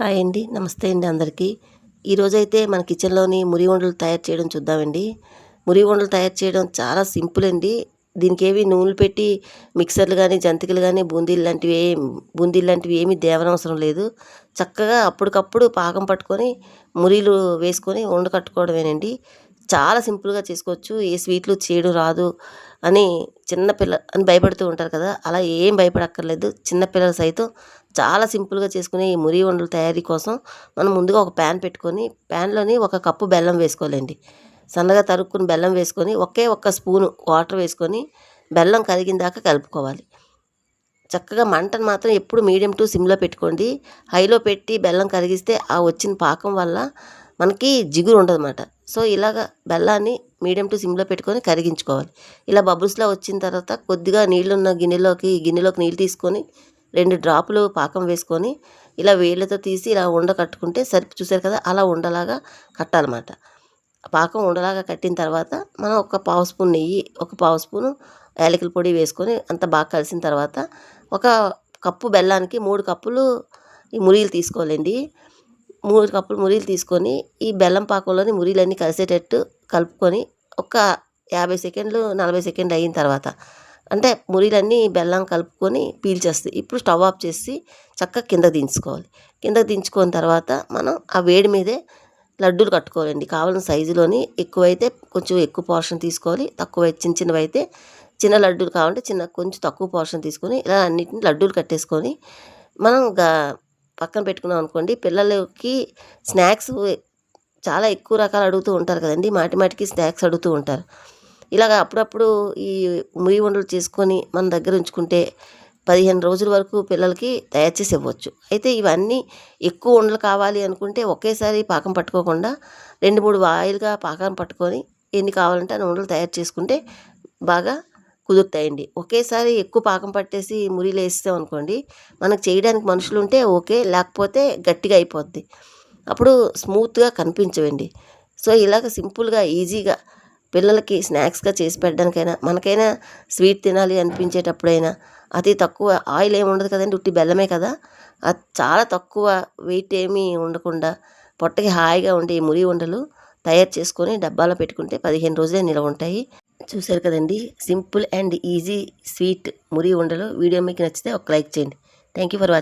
Hi అండి. నమస్తే అండి అందరికీ. ఈరోజైతే మన కిచెన్లోని మురి వండలు తయారు చేయడం చూద్దామండి. మురి వండలు తయారు చేయడం చాలా సింపుల్ అండి. దీనికి ఏవి నూనెలు పెట్టి మిక్సర్లు కానీ జంతికలు కానీ బూందీలు లాంటివి ఏం బూందీలు లాంటివి ఏమీ దేవనవసరం లేదు. చక్కగా అప్పటికప్పుడు పాకం పట్టుకొని మురీలు వేసుకొని వండ కట్టుకోవడమేనండి. చాలా సింపుల్గా చేసుకోవచ్చు. ఏ స్వీట్లు చేయడం రాదు అని చిన్నపిల్ల అని భయపడుతూ ఉంటారు కదా అలా ఏం భయపడక్కర్లేదు. చిన్నపిల్లలు సైతం చాలా సింపుల్గా చేసుకునే ఈ మురి వండల తయారీ కోసం మనం ముందుగా ఒక ప్యాన్ పెట్టుకొని ప్యాన్లోని ఒక కప్పు బెల్లం వేసుకోవాలండి. సన్నగా తరుక్కుని బెల్లం వేసుకొని ఒకే ఒక్క స్పూను వాటర్ వేసుకొని బెల్లం కరిగిన దాకా కలుపుకోవాలి. చక్కగా మంటను మాత్రం ఎప్పుడు మీడియం టు సిమ్లో పెట్టుకోండి. హైలో పెట్టి బెల్లం కరిగిస్తే ఆ వచ్చిన పాకం వల్ల మనకి జిగురు ఉండదన్నమాట. సో ఇలాగ బెల్లాన్ని మీడియం టు సిమ్లో పెట్టుకొని కరిగించుకోవాలి. ఇలా బబుల్స్లో వచ్చిన తర్వాత కొద్దిగా నీళ్ళున్న గిన్నెలోకి గిన్నెలోకి నీళ్ళు తీసుకొని రెండు డ్రాపులు పాకం వేసుకొని ఇలా వేళ్ళతో తీసి ఇలా ఉండ కట్టుకుంటే సరిపి చూసారు కదా అలా ఉండలాగా కట్టాలన్నమాట. పాకం ఉండలాగా కట్టిన తర్వాత మనం ఒక పావు స్పూన్ నెయ్యి ఒక పావు స్పూను యాలకుల పొడి వేసుకొని అంత బాగా కలిసిన తర్వాత ఒక కప్పు బెల్లానికి మూడు కప్పులు ఈ మురీలు తీసుకోవాలండి. మూడు కప్పులు మురీలు తీసుకొని ఈ బెల్లం పాకంలోని మురీలన్నీ కలిసేటట్టు కలుపుకొని ఒక యాభై సెకండ్లు నలభై సెకండ్లు అయిన తర్వాత అంటే మురీలన్నీ బెల్లం కలుపుకొని పీల్చేస్తాయి. ఇప్పుడు స్టవ్ ఆఫ్ చేసి చక్కగా కింద దించుకోవాలి. కింద దించుకున్న తర్వాత మనం ఆ వేడి మీదే లడ్డూలు కట్టుకోవాలండి. కావాల్సిన సైజులోని ఎక్కువైతే కొంచెం ఎక్కువ పోర్షన్ తీసుకోవాలి. తక్కువ చిన్న చిన్నవి అయితే చిన్న లడ్డూలు కావాలంటే చిన్న కొంచెం తక్కువ పోర్షన్ తీసుకొని ఇలా అన్నిటిని లడ్డూలు కట్టేసుకొని మనం గా పక్కన పెట్టుకున్నాం అనుకోండి పిల్లలకి స్నాక్స్ చాలా ఎక్కువ రకాలు అడుగుతూ ఉంటారు కదండి. మాటి మాటికి స్నాక్స్ అడుగుతూ ఉంటారు. ఇలాగ అప్పుడప్పుడు ఈ మురి వండలు చేసుకొని మన దగ్గర ఉంచుకుంటే పదిహేను రోజుల వరకు పిల్లలకి తయారు చేసి ఇవ్వచ్చు. అయితే ఇవన్నీ ఎక్కువ వండలు కావాలి అనుకుంటే ఒకేసారి పాకం పట్టుకోకుండా రెండు మూడు వాయిల్గా పాకం పట్టుకొని ఎన్ని కావాలంటే అన్ని వండలు తయారు చేసుకుంటే బాగా కుదురుతాయండి. ఒకేసారి ఎక్కువ పాకం పట్టేసి మురిలో వేస్తాం అనుకోండి మనకు చేయడానికి మనుషులు ఉంటే ఓకే లేకపోతే గట్టిగా అయిపోద్ది. అప్పుడు స్మూత్గా కనిపించవండి. సో ఇలాగ సింపుల్గా ఈజీగా పిల్లలకి స్నాక్స్గా చేసి పెట్టడానికైనా మనకైనా స్వీట్ తినాలి అనిపించేటప్పుడైనా అతి తక్కువ ఆయిల్ ఏమి ఉండదు కదండి ఉట్టి బెల్లమే కదా. అది చాలా తక్కువ వెయిట్ ఏమీ ఉండకుండా పొట్టకి హాయిగా ఉండే ఈ మురి ఉండలు తయారు చేసుకొని డబ్బాలో పెట్టుకుంటే పదిహేను రోజులే నిలవ ఉంటాయి. చూశారు కదండి సింపుల్ అండ్ ఈజీ స్వీట్ మురి ఉండలు వీడియో మీకు నచ్చితే ఒక లైక్ చేయండి. Thank you for watching